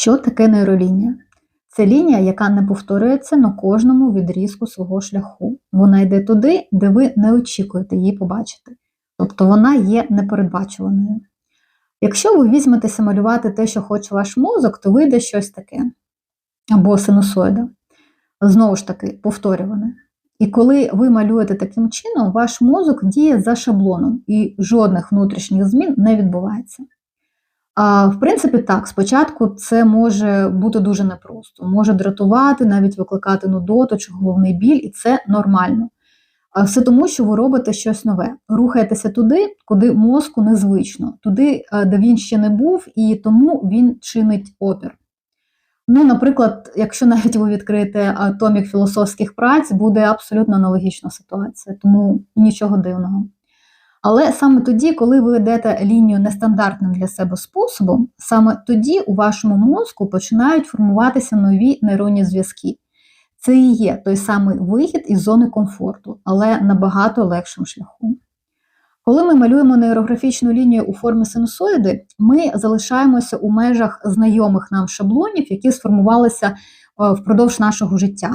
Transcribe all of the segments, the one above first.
Що таке нейролінія? Це лінія, яка не повторюється на кожному відрізку свого шляху. Вона йде туди, де ви не очікуєте її побачити. Тобто вона є непередбачуваною. Якщо ви візьметеся малювати те, що хоче ваш мозок, то вийде щось таке. Або синусоїда. Знову ж таки, повторюване. І коли ви малюєте таким чином, ваш мозок діє за шаблоном, і жодних внутрішніх змін не відбувається. В принципі, так, спочатку це може бути дуже непросто, може дратувати, навіть викликати нудоту чи головний біль, і це нормально. Все тому, що ви робите щось нове. Рухаєтеся туди, куди мозку незвично, туди, е, де він ще не був, і тому він чинить опір. Ну, наприклад, якщо навіть ви відкриєте томік філософських праць, буде абсолютно аналогічна ситуація, тому нічого дивного. Але саме тоді, коли ви ведете лінію нестандартним для себе способом, саме тоді у вашому мозку починають формуватися нові нейронні зв'язки. Це і є той самий вихід із зони комфорту, але набагато легшим шляхом. Коли ми малюємо нейрографічну лінію у формі синусоїди, ми залишаємося у межах знайомих нам шаблонів, які сформувалися е, впродовж нашого життя.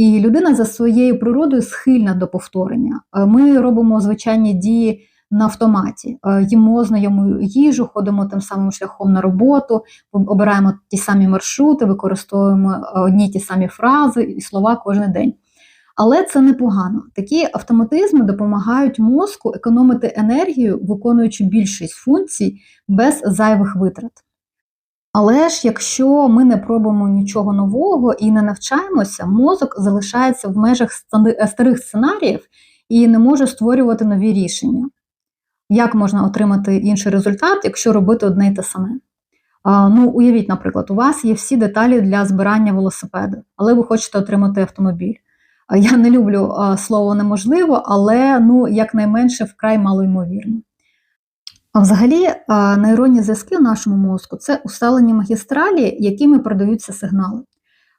І людина за своєю природою схильна до повторення. Е, ми робимо звичайні дії на автоматі, е, їмо знайому їжу, ходимо тим самим шляхом на роботу, обираємо ті самі маршрути, використовуємо одні ті самі фрази і слова кожен день. Але це непогано. Такі автоматизми допомагають мозку економити енергію, виконуючи більшість функцій без зайвих витрат. Але ж якщо ми не пробуємо нічого нового і не навчаємося, мозок залишається в межах старих сценаріїв і не може створювати нові рішення. Як можна отримати інший результат, якщо робити одне й те саме? А, ну, Уявіть, наприклад, у вас є всі деталі для збирання велосипеду, але ви хочете отримати автомобіль. Я не люблю слово неможливо, але ну, якнайменше вкрай малоймовірно. А взагалі, нейронні зв'язки в нашому мозку це усталені магістралі, якими продаються сигнали.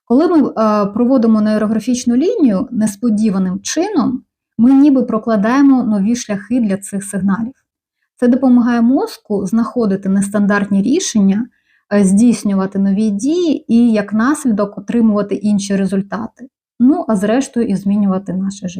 Коли ми проводимо нейрографічну лінію несподіваним чином, ми ніби прокладаємо нові шляхи для цих сигналів. Це допомагає мозку знаходити нестандартні рішення, здійснювати нові дії і як наслідок отримувати інші результати ну а зрештою і змінювати наше життя.